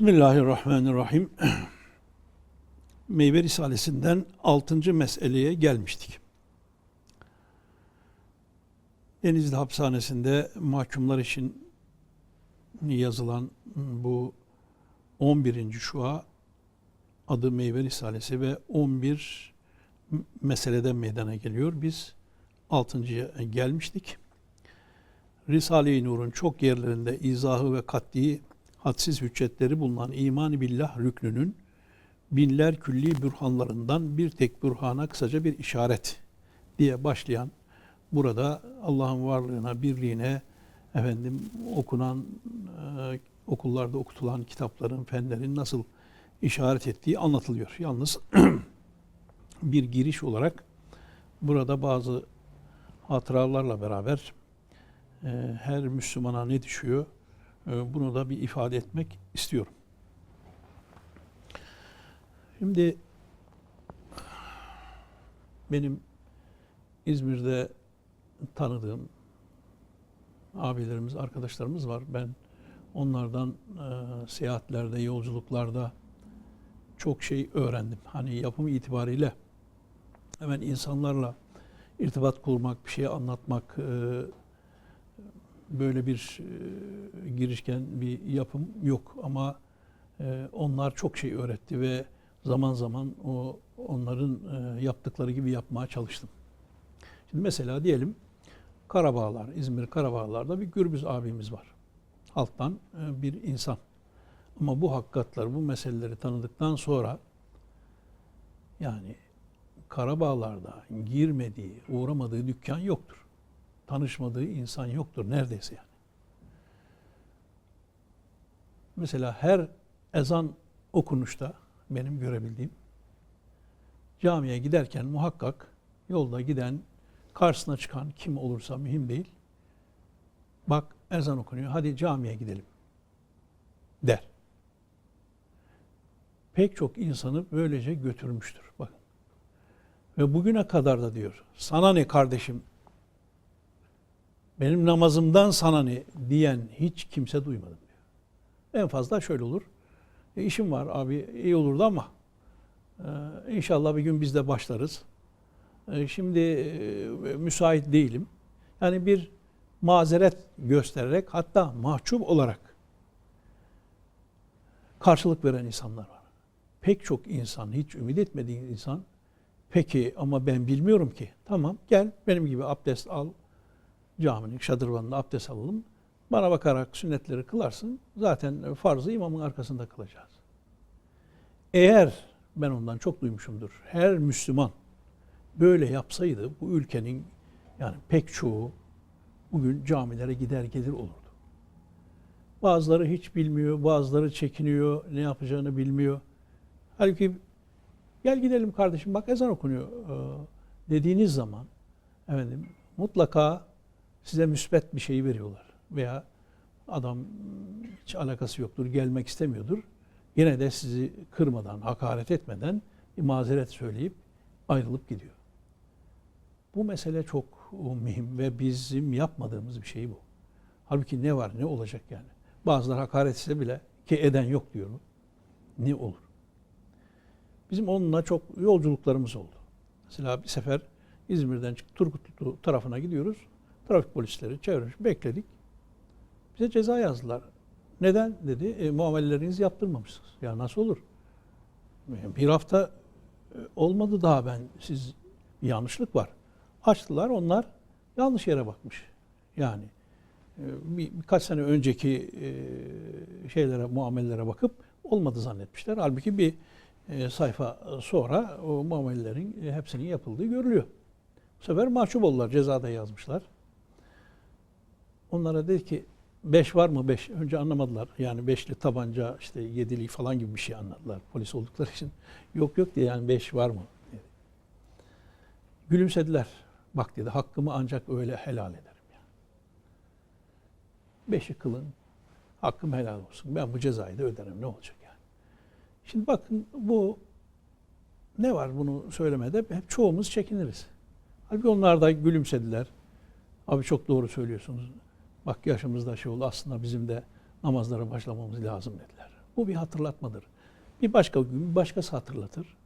Bismillahirrahmanirrahim. Meyve Risalesi'nden 6. meseleye gelmiştik. Denizli Hapishanesi'nde mahkumlar için yazılan bu 11. şua adı Meyve Risalesi ve 11 meseleden meydana geliyor. Biz 6.ya gelmiştik. Risale-i Nur'un çok yerlerinde izahı ve katliği hadsiz hüccetleri bulunan iman billah rüknünün binler külli bürhanlarından bir tek bürhana kısaca bir işaret diye başlayan burada Allah'ın varlığına, birliğine efendim okunan e, okullarda okutulan kitapların, fenlerin nasıl işaret ettiği anlatılıyor. Yalnız bir giriş olarak burada bazı hatıralarla beraber e, her Müslümana ne düşüyor? E, bunu da bir ifade etmek istiyorum. Şimdi benim İzmir'de tanıdığım abilerimiz, arkadaşlarımız var. Ben onlardan e, seyahatlerde, yolculuklarda çok şey öğrendim. Hani yapım itibariyle hemen insanlarla irtibat kurmak, bir şey anlatmak, e, böyle bir e, girişken bir yapım yok ama e, onlar çok şey öğretti ve zaman zaman o onların e, yaptıkları gibi yapmaya çalıştım. Şimdi mesela diyelim Karabağlar, İzmir Karabağlar'da bir Gürbüz abimiz var. Halktan e, bir insan. Ama bu hakikatları, bu meseleleri tanıdıktan sonra yani Karabağlar'da girmediği, uğramadığı dükkan yoktur. Tanışmadığı insan yoktur neredeyse yani. Mesela her ezan okunuşta benim görebildiğim camiye giderken muhakkak yolda giden karşısına çıkan kim olursa mühim değil. Bak ezan okunuyor hadi camiye gidelim der. Pek çok insanı böylece götürmüştür. Bakın. Ve bugüne kadar da diyor sana ne kardeşim benim namazımdan sana ne diyen hiç kimse duymadım diyor. En fazla şöyle olur. E, işim var abi iyi olurdu ama e, inşallah bir gün biz de başlarız. E, şimdi e, müsait değilim. Yani bir mazeret göstererek hatta mahcup olarak karşılık veren insanlar var. Pek çok insan, hiç ümit etmediği insan peki ama ben bilmiyorum ki. Tamam gel benim gibi abdest al. Caminin şadırvanında abdest alalım. Bana bakarak sünnetleri kılarsın. Zaten farzı imamın arkasında kılacağız. Eğer ben ondan çok duymuşumdur. Her Müslüman böyle yapsaydı bu ülkenin yani pek çoğu bugün camilere gider gelir olurdu. Bazıları hiç bilmiyor, bazıları çekiniyor, ne yapacağını bilmiyor. Halbuki gel gidelim kardeşim bak ezan okunuyor dediğiniz zaman efendim mutlaka size müsbet bir şey veriyorlar. Veya adam hiç alakası yoktur, gelmek istemiyordur. Yine de sizi kırmadan, hakaret etmeden bir mazeret söyleyip ayrılıp gidiyor. Bu mesele çok mühim ve bizim yapmadığımız bir şey bu. Halbuki ne var ne olacak yani. Bazıları hakaret etse bile ki eden yok diyorum. Ne olur? Bizim onunla çok yolculuklarımız oldu. Mesela bir sefer İzmir'den çıkıp Turgutlu tarafına gidiyoruz. Trafik polisleri çevirmiş, bekledik. Bize ceza yazdılar. Neden dedi? E, muamelelerinizi yaptırmamışsınız. Ya nasıl olur? Bir hafta e, olmadı daha ben siz yanlışlık var. Açtılar onlar yanlış yere bakmış. Yani e, bir, birkaç sene önceki e, şeylere, muamelelere bakıp olmadı zannetmişler. Halbuki bir sayfa sonra o muamelelerin hepsinin yapıldığı görülüyor. Bu sefer mahcup oldular. Cezada yazmışlar. Onlara dedi ki beş var mı beş? Önce anlamadılar. Yani beşli tabanca işte yedili falan gibi bir şey anladılar polis oldukları için. Yok yok diye yani beş var mı? Dedi. Gülümsediler. Bak dedi hakkımı ancak öyle helal ederim. Yani. Beşi kılın. Hakkım helal olsun. Ben bu cezayı da öderim. Ne olacak yani? Şimdi bakın bu ne var bunu söylemede? Hep çoğumuz çekiniriz. Halbuki onlar da gülümsediler. Abi çok doğru söylüyorsunuz. Bak yaşımızda şey oldu aslında bizim de namazlara başlamamız lazım dediler. Bu bir hatırlatmadır. Bir başka gün bir başkası hatırlatır.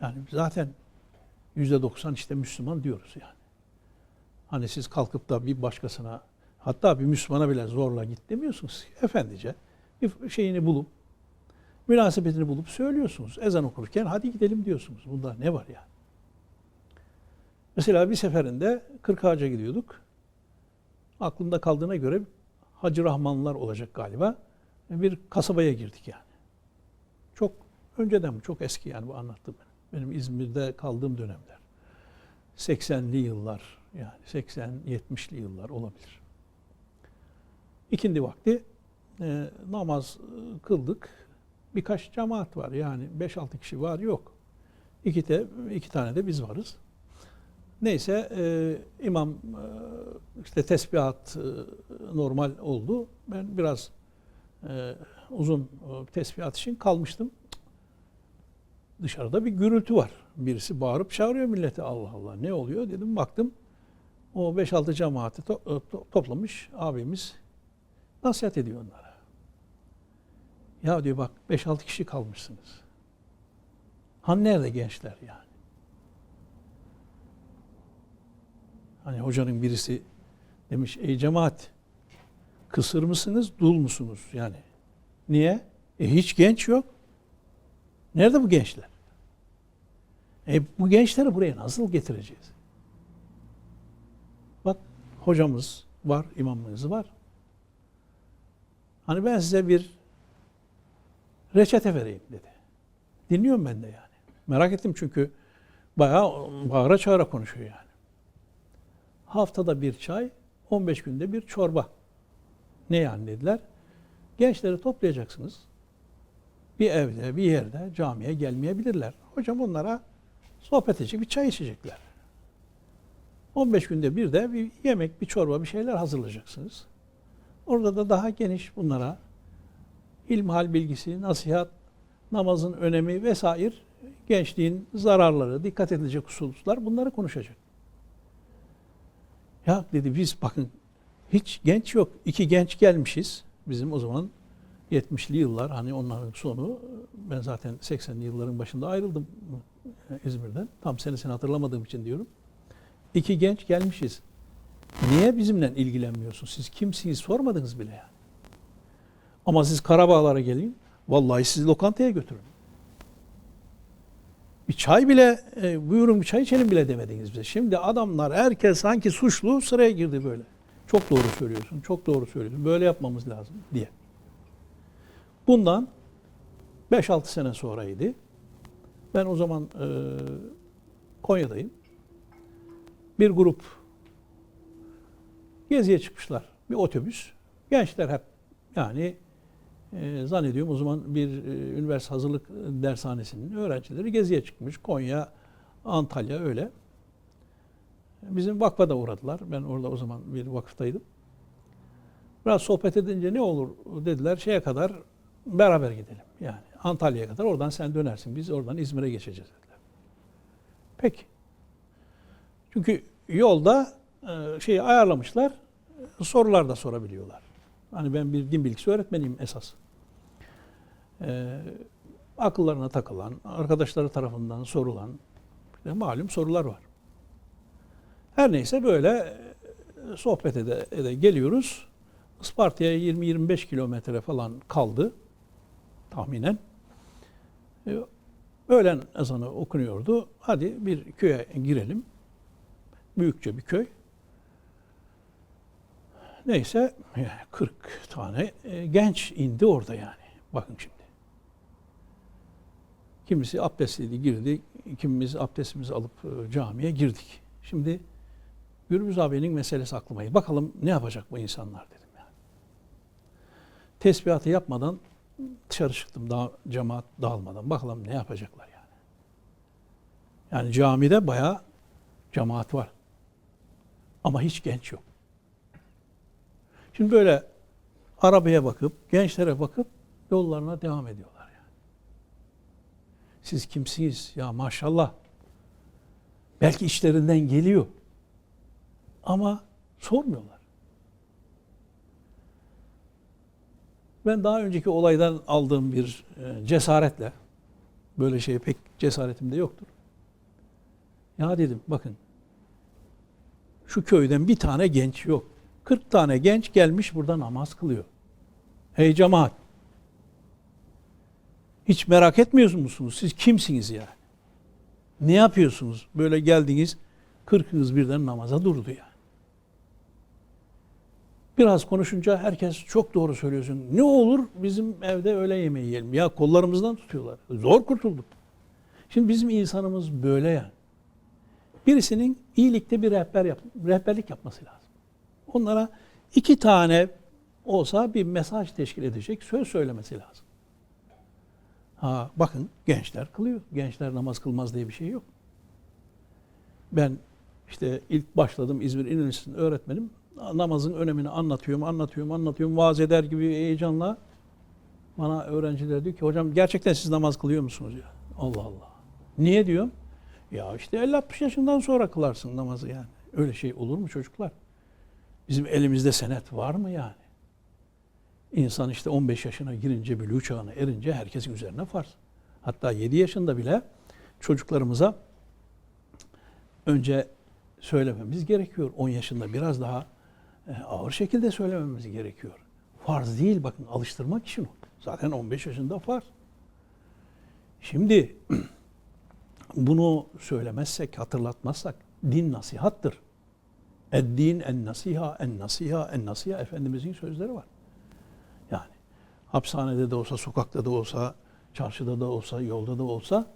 Yani zaten yüzde doksan işte Müslüman diyoruz yani. Hani siz kalkıp da bir başkasına hatta bir Müslümana bile zorla git demiyorsunuz. Efendice bir şeyini bulup münasebetini bulup söylüyorsunuz. Ezan okurken hadi gidelim diyorsunuz. Bunda ne var yani? Mesela bir seferinde Kırkağaç'a gidiyorduk. Aklımda kaldığına göre Hacı Rahmanlar olacak galiba. Bir kasabaya girdik yani. Çok önceden çok eski yani bu anlattığım benim. Benim İzmir'de kaldığım dönemler. 80'li yıllar yani 80-70'li yıllar olabilir. İkindi vakti e, namaz e, kıldık. Birkaç cemaat var yani 5-6 kişi var yok. İki, de, iki tane de biz varız. Neyse e, imam e, işte tesbihat e, normal oldu. Ben biraz e, uzun e, tesbihat için kalmıştım. Dışarıda bir gürültü var. Birisi bağırıp çağırıyor millete Allah Allah ne oluyor dedim baktım. O 5-6 cemaati to- e, to- toplamış abimiz nasihat ediyor onlara. Ya diyor bak 5-6 kişi kalmışsınız. Han nerede gençler yani? Hani hocanın birisi demiş ey cemaat kısır mısınız dul musunuz yani? Niye? E hiç genç yok. Nerede bu gençler? E bu gençleri buraya nasıl getireceğiz? Bak hocamız var, imamımız var. Hani ben size bir reçete vereyim dedi. Dinliyorum ben de yani. Merak ettim çünkü bayağı bağıra çağıra konuşuyor yani. Haftada bir çay, 15 günde bir çorba. Ne yani dediler? Gençleri toplayacaksınız. Bir evde, bir yerde camiye gelmeyebilirler. Hocam onlara sohbet edecek, bir çay içecekler. 15 günde bir de bir yemek, bir çorba, bir şeyler hazırlayacaksınız. Orada da daha geniş bunlara ilmihal bilgisi, nasihat, namazın önemi vesaire, gençliğin zararları, dikkat edilecek hususlar bunları konuşacak. Ya dedi biz bakın hiç genç yok. İki genç gelmişiz. Bizim o zaman 70'li yıllar hani onların sonu ben zaten 80'li yılların başında ayrıldım İzmir'den. Tam senesini hatırlamadığım için diyorum. İki genç gelmişiz. Niye bizimle ilgilenmiyorsun? Siz kimsiniz sormadınız bile yani. Ama siz Karabağlar'a gelin. Vallahi sizi lokantaya götürün. Bir çay bile, e, buyurun bir çay içelim bile demediniz bize. Şimdi adamlar herkes sanki suçlu sıraya girdi böyle. Çok doğru söylüyorsun, çok doğru söylüyorsun. Böyle yapmamız lazım diye. Bundan 5-6 sene sonraydı. Ben o zaman e, Konya'dayım. Bir grup geziye çıkmışlar. Bir otobüs. Gençler hep yani e, zannediyorum o zaman bir e, üniversite hazırlık dershanesinin öğrencileri geziye çıkmış. Konya, Antalya öyle. Bizim vakfa da uğradılar. Ben orada o zaman bir vakıftaydım. Biraz sohbet edince ne olur dediler şeye kadar beraber gidelim. Yani Antalya'ya kadar oradan sen dönersin. Biz oradan İzmir'e geçeceğiz dediler. Peki. Çünkü yolda e, şeyi ayarlamışlar. Sorular da sorabiliyorlar. Hani ben bir din bilgisi öğretmeniyim esas. Ee, akıllarına takılan, arkadaşları tarafından sorulan işte malum sorular var. Her neyse böyle e, sohbet ede, ede geliyoruz. Isparta'ya 20-25 kilometre falan kaldı tahminen. Ee, öğlen ezanı okunuyordu. Hadi bir köye girelim. Büyükçe bir köy. Neyse yani 40 tane e, genç indi orada yani. Bakın şimdi. Kimisi abdestliydi girdi. Kimimiz abdestimizi alıp e, camiye girdik. Şimdi Gürbüz abinin meselesi aklıma. Bakalım ne yapacak bu insanlar dedim yani. Tesbihatı yapmadan dışarı çıktım daha cemaat dağılmadan. Bakalım ne yapacaklar yani. Yani camide bayağı cemaat var. Ama hiç genç yok. Şimdi böyle arabaya bakıp, gençlere bakıp yollarına devam ediyorlar. Siz kimsiniz? Ya maşallah. Belki içlerinden geliyor. Ama sormuyorlar. Ben daha önceki olaydan aldığım bir e, cesaretle, böyle şeye pek cesaretim de yoktur. Ya dedim bakın, şu köyden bir tane genç yok. 40 tane genç gelmiş burada namaz kılıyor. Hey cemaat, hiç merak etmiyor musunuz? Siz kimsiniz yani? Ne yapıyorsunuz? Böyle geldiniz, kırkınız birden namaza durdu yani. Biraz konuşunca herkes çok doğru söylüyorsun. Ne olur bizim evde öğle yemeği yiyelim. Ya kollarımızdan tutuyorlar. Zor kurtulduk. Şimdi bizim insanımız böyle yani. Birisinin iyilikte bir rehber yap, rehberlik yapması lazım. Onlara iki tane olsa bir mesaj teşkil edecek söz söylemesi lazım. Ha bakın gençler kılıyor. Gençler namaz kılmaz diye bir şey yok. Ben işte ilk başladım İzmir Üniversitesi'nin öğretmenim. Namazın önemini anlatıyorum, anlatıyorum, anlatıyorum. Vaaz eder gibi heyecanla bana öğrenciler diyor ki hocam gerçekten siz namaz kılıyor musunuz ya? Allah Allah. Niye diyorum? Ya işte 50-60 yaşından sonra kılarsın namazı yani. Öyle şey olur mu çocuklar? Bizim elimizde senet var mı yani? İnsan işte 15 yaşına girince, bülü çağına erince herkesin üzerine farz. Hatta 7 yaşında bile çocuklarımıza önce söylememiz gerekiyor. 10 yaşında biraz daha e, ağır şekilde söylememiz gerekiyor. Farz değil bakın alıştırmak için o. Zaten 15 yaşında farz. Şimdi bunu söylemezsek, hatırlatmazsak din nasihattır. Ed-din en nasiha, en nasiha, en nasiha Efendimizin sözleri var. Hapishanede de olsa, sokakta da olsa, çarşıda da olsa, yolda da olsa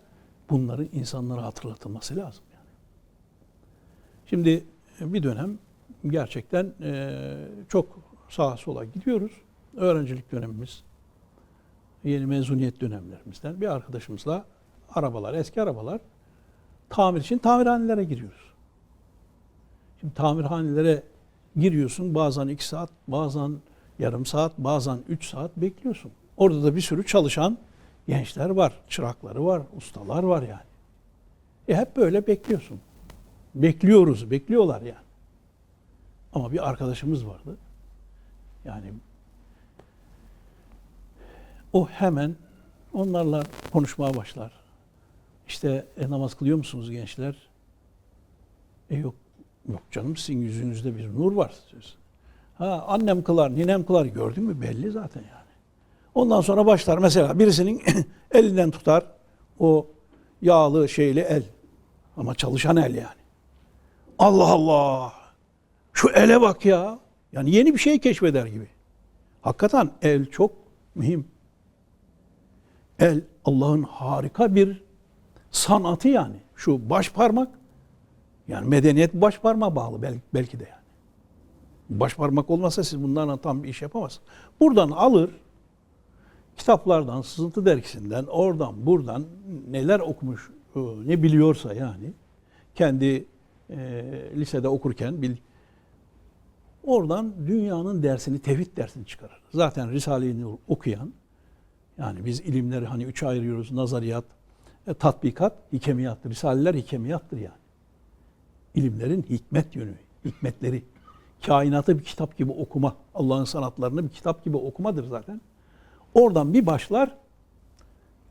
bunların insanlara hatırlatılması lazım. Yani. Şimdi bir dönem gerçekten e, çok sağa sola gidiyoruz. Öğrencilik dönemimiz, yeni mezuniyet dönemlerimizden bir arkadaşımızla arabalar, eski arabalar tamir için tamirhanelere giriyoruz. Şimdi tamirhanelere giriyorsun bazen iki saat, bazen yarım saat, bazen üç saat bekliyorsun. Orada da bir sürü çalışan gençler var, çırakları var, ustalar var yani. E hep böyle bekliyorsun. Bekliyoruz, bekliyorlar yani. Ama bir arkadaşımız vardı. Yani o hemen onlarla konuşmaya başlar. İşte e, namaz kılıyor musunuz gençler? E yok, yok canım sizin yüzünüzde bir nur var. Ha annem kılar, ninem kılar gördün mü belli zaten yani. Ondan sonra başlar mesela birisinin elinden tutar o yağlı şeyli el. Ama çalışan el yani. Allah Allah. Şu ele bak ya. Yani yeni bir şey keşfeder gibi. Hakikaten el çok mühim. El Allah'ın harika bir sanatı yani. Şu baş parmak yani medeniyet baş parmağa bağlı belki, de yani. Baş parmak olmasa siz bunlarla tam bir iş yapamazsınız. Buradan alır kitaplardan, sızıntı dergisinden, oradan buradan neler okumuş, e, ne biliyorsa yani kendi e, lisede okurken bil, oradan dünyanın dersini, tevhid dersini çıkarır. Zaten Risale-i Nur okuyan, yani biz ilimleri hani üçe ayırıyoruz, nazariyat, e, tatbikat, hikemiyattır. Risaleler hikemiyattır yani. İlimlerin hikmet yönü, hikmetleri. Kainatı bir kitap gibi okuma, Allah'ın sanatlarını bir kitap gibi okumadır zaten. Oradan bir başlar,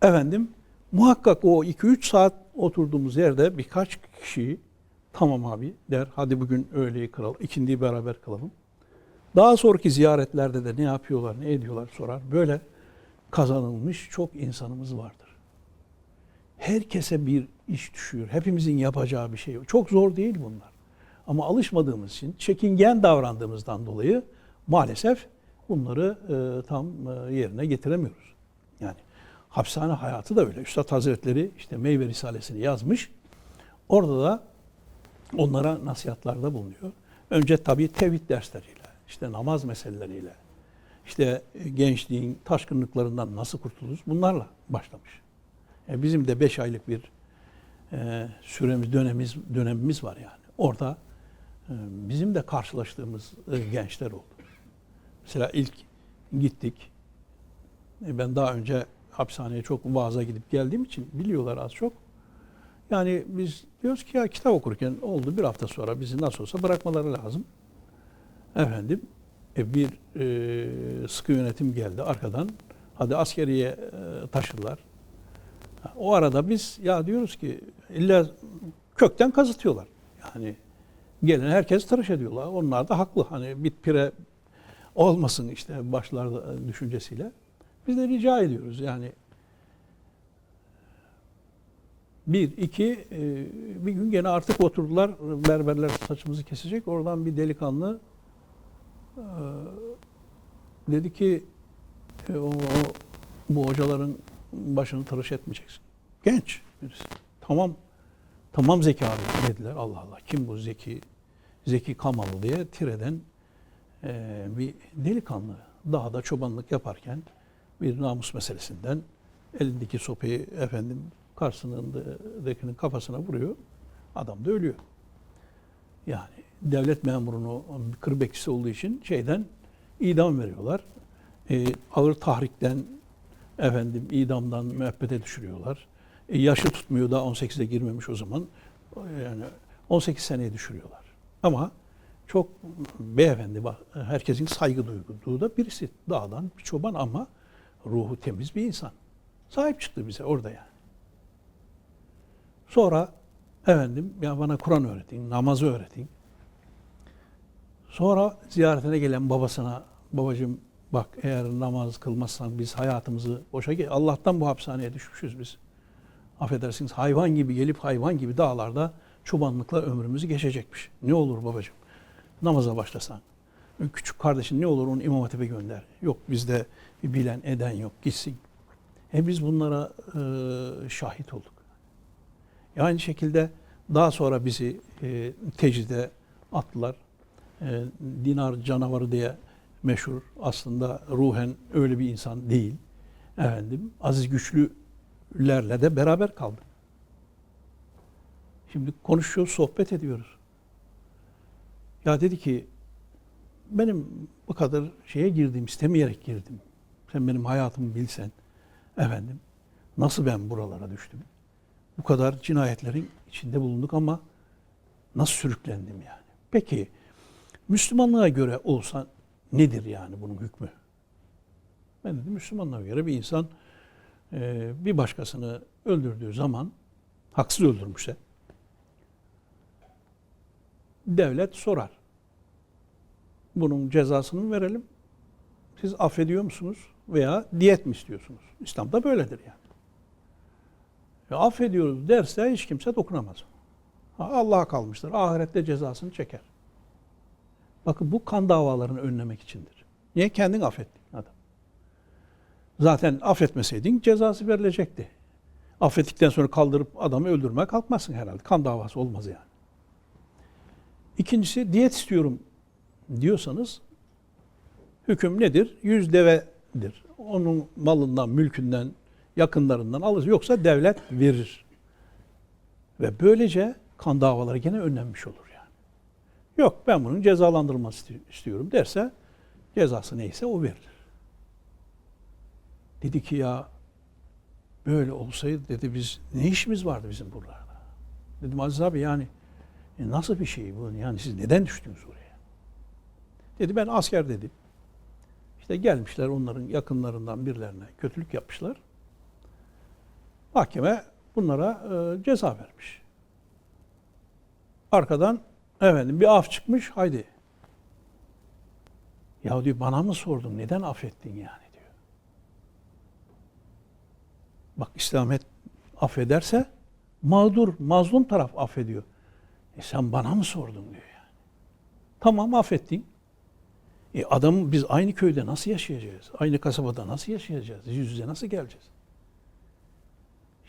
efendim muhakkak o 2-3 saat oturduğumuz yerde birkaç kişi tamam abi der, hadi bugün öğleyi kıralım, ikindiyi beraber kılalım. Daha sonraki ziyaretlerde de ne yapıyorlar, ne ediyorlar sorar. Böyle kazanılmış çok insanımız vardır. Herkese bir iş düşüyor. Hepimizin yapacağı bir şey. Çok zor değil bunlar. Ama alışmadığımız için, çekingen davrandığımızdan dolayı maalesef bunları e, tam e, yerine getiremiyoruz. Yani hapishane hayatı da öyle. Üstad Hazretleri işte Meyve Risalesini yazmış. Orada da onlara nasihatlarda bulunuyor. Önce tabii tevhid dersleriyle, işte namaz meseleleriyle, işte gençliğin taşkınlıklarından nasıl kurtuluruz bunlarla başlamış. E bizim de beş aylık bir e, süremiz, dönemimiz, dönemimiz var yani. Orada bizim de karşılaştığımız e, gençler oldu. Mesela ilk gittik. E, ben daha önce hapishaneye çok vaaza gidip geldiğim için biliyorlar az çok. Yani biz diyoruz ki ya kitap okurken oldu bir hafta sonra bizi nasıl olsa bırakmaları lazım. Efendim E, bir e, sıkı yönetim geldi arkadan. Hadi askeriye taşıdılar. Ha, O arada biz ya diyoruz ki illa kökten kazıtıyorlar. Yani gelen herkes tıraş ediyorlar. Onlar da haklı. Hani bit pire olmasın işte başlarda düşüncesiyle. Biz de rica ediyoruz yani bir, iki, e, bir gün gene artık oturdular. Berberler saçımızı kesecek. Oradan bir delikanlı e, dedi ki e, o, bu hocaların başını tıraş etmeyeceksin. Genç birisi. Tamam. Tamam Zeki abi dediler. Allah Allah. Kim bu Zeki? Zeki Kamalı diye Tire'den e, bir delikanlı dağda çobanlık yaparken bir namus meselesinden elindeki sopayı efendim karşısındakinin kafasına vuruyor. Adam da ölüyor. Yani devlet memurunu kır bekçisi olduğu için şeyden idam veriyorlar. E, ağır tahrikten efendim idamdan müebbete düşürüyorlar. E, yaşı tutmuyor da 18'e girmemiş o zaman. Yani 18 seneye düşürüyorlar. Ama çok beyefendi bak herkesin saygı duyduğu da birisi. Dağdan bir çoban ama ruhu temiz bir insan. Sahip çıktı bize orada yani. Sonra efendim ya bana Kur'an öğretin, namazı öğretin. Sonra ziyaretine gelen babasına babacığım bak eğer namaz kılmazsan biz hayatımızı boşa ge- Allah'tan bu hapishaneye düşmüşüz biz. Affedersiniz hayvan gibi gelip hayvan gibi dağlarda çobanlıkla ömrümüzü geçecekmiş. Ne olur babacığım namaza başlasan. Küçük kardeşin ne olur onu İmam Hatip'e gönder. Yok bizde bir bilen eden yok gitsin. E biz bunlara e, şahit olduk. E aynı şekilde daha sonra bizi e, tecride attılar. E, dinar canavarı diye meşhur. Aslında ruhen öyle bir insan değil. Efendim aziz güçlülerle de beraber kaldı. Şimdi konuşuyoruz, sohbet ediyoruz. Ya dedi ki benim bu kadar şeye girdim, istemeyerek girdim. Sen benim hayatımı bilsen efendim nasıl ben buralara düştüm? Bu kadar cinayetlerin içinde bulunduk ama nasıl sürüklendim yani? Peki Müslümanlığa göre olsa nedir yani bunun hükmü? Ben dedim Müslümanlığa göre bir insan bir başkasını öldürdüğü zaman haksız öldürmüşse devlet sorar. Bunun cezasını verelim? Siz affediyor musunuz? Veya diyet mi istiyorsunuz? İslam'da böyledir yani. Ya affediyoruz derse hiç kimse dokunamaz. Ha, Allah'a kalmıştır. Ahirette cezasını çeker. Bakın bu kan davalarını önlemek içindir. Niye? Kendin affettin adam. Zaten affetmeseydin cezası verilecekti. Affettikten sonra kaldırıp adamı öldürmeye kalkmazsın herhalde. Kan davası olmaz yani. İkincisi diyet istiyorum diyorsanız hüküm nedir? Yüz devedir. Onun malından, mülkünden, yakınlarından alır. Yoksa devlet verir. Ve böylece kan davaları gene önlenmiş olur yani. Yok ben bunun cezalandırılması istiyorum derse cezası neyse o verilir. Dedi ki ya böyle olsaydı dedi biz ne işimiz vardı bizim buralarda? Dedim Aziz abi yani e nasıl bir şey bu? Yani siz neden düştünüz oraya? Dedi ben asker dedim. İşte gelmişler onların yakınlarından birilerine kötülük yapmışlar. Mahkeme bunlara e, ceza vermiş. Arkadan efendim bir af çıkmış haydi. Ya diyor bana mı sordun neden affettin yani diyor. Bak İslamiyet affederse mağdur, mazlum taraf affediyor. E sen bana mı sordun diyor yani. Tamam affettin. E adam biz aynı köyde nasıl yaşayacağız? Aynı kasabada nasıl yaşayacağız? Yüz yüze nasıl geleceğiz?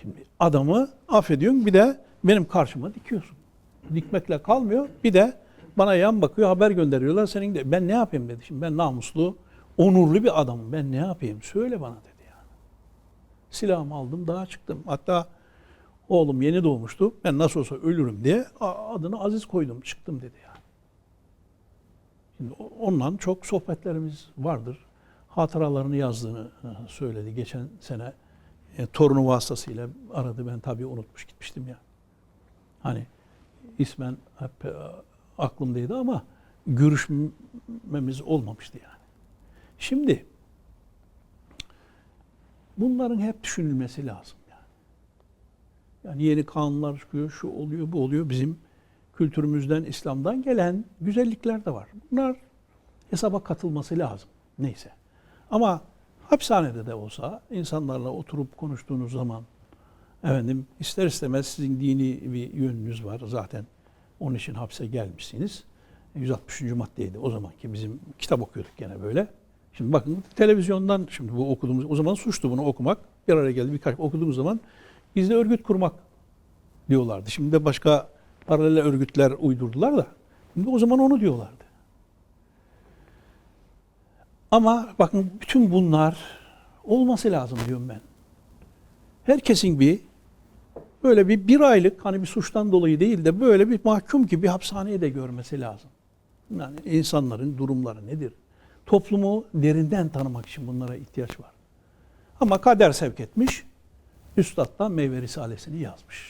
Şimdi adamı affediyorsun bir de benim karşıma dikiyorsun. Dikmekle kalmıyor. Bir de bana yan bakıyor haber gönderiyorlar. Senin de ben ne yapayım dedi. Şimdi ben namuslu, onurlu bir adamım. Ben ne yapayım? Söyle bana dedi yani. Silahımı aldım daha çıktım. Hatta oğlum yeni doğmuştu. Ben nasıl olsa ölürüm diye adını Aziz koydum. Çıktım dedi yani. Şimdi o- ondan çok sohbetlerimiz vardır. Hatıralarını yazdığını söyledi. Geçen sene e, torunu vasıtasıyla aradı. Ben tabii unutmuş gitmiştim ya. Hani ismen hep e, aklımdaydı ama görüşmemiz olmamıştı yani. Şimdi bunların hep düşünülmesi lazım yani. Yeni kanunlar çıkıyor, şu oluyor, bu oluyor. Bizim kültürümüzden, İslam'dan gelen güzellikler de var. Bunlar hesaba katılması lazım. Neyse. Ama hapishanede de olsa insanlarla oturup konuştuğunuz zaman efendim ister istemez sizin dini bir yönünüz var zaten. Onun için hapse gelmişsiniz. 160. maddeydi o zamanki bizim kitap okuyorduk gene böyle. Şimdi bakın televizyondan şimdi bu okuduğumuz o zaman suçtu bunu okumak. Bir araya geldi birkaç okuduğumuz zaman gizli örgüt kurmak diyorlardı. Şimdi de başka paralel örgütler uydurdular da. Şimdi o zaman onu diyorlardı. Ama bakın bütün bunlar olması lazım diyorum ben. Herkesin bir böyle bir bir aylık hani bir suçtan dolayı değil de böyle bir mahkum gibi hapishaneye de görmesi lazım. Yani insanların durumları nedir? Toplumu derinden tanımak için bunlara ihtiyaç var. Ama kader sevk etmiş, Üstad da Meyve Risalesini yazmış.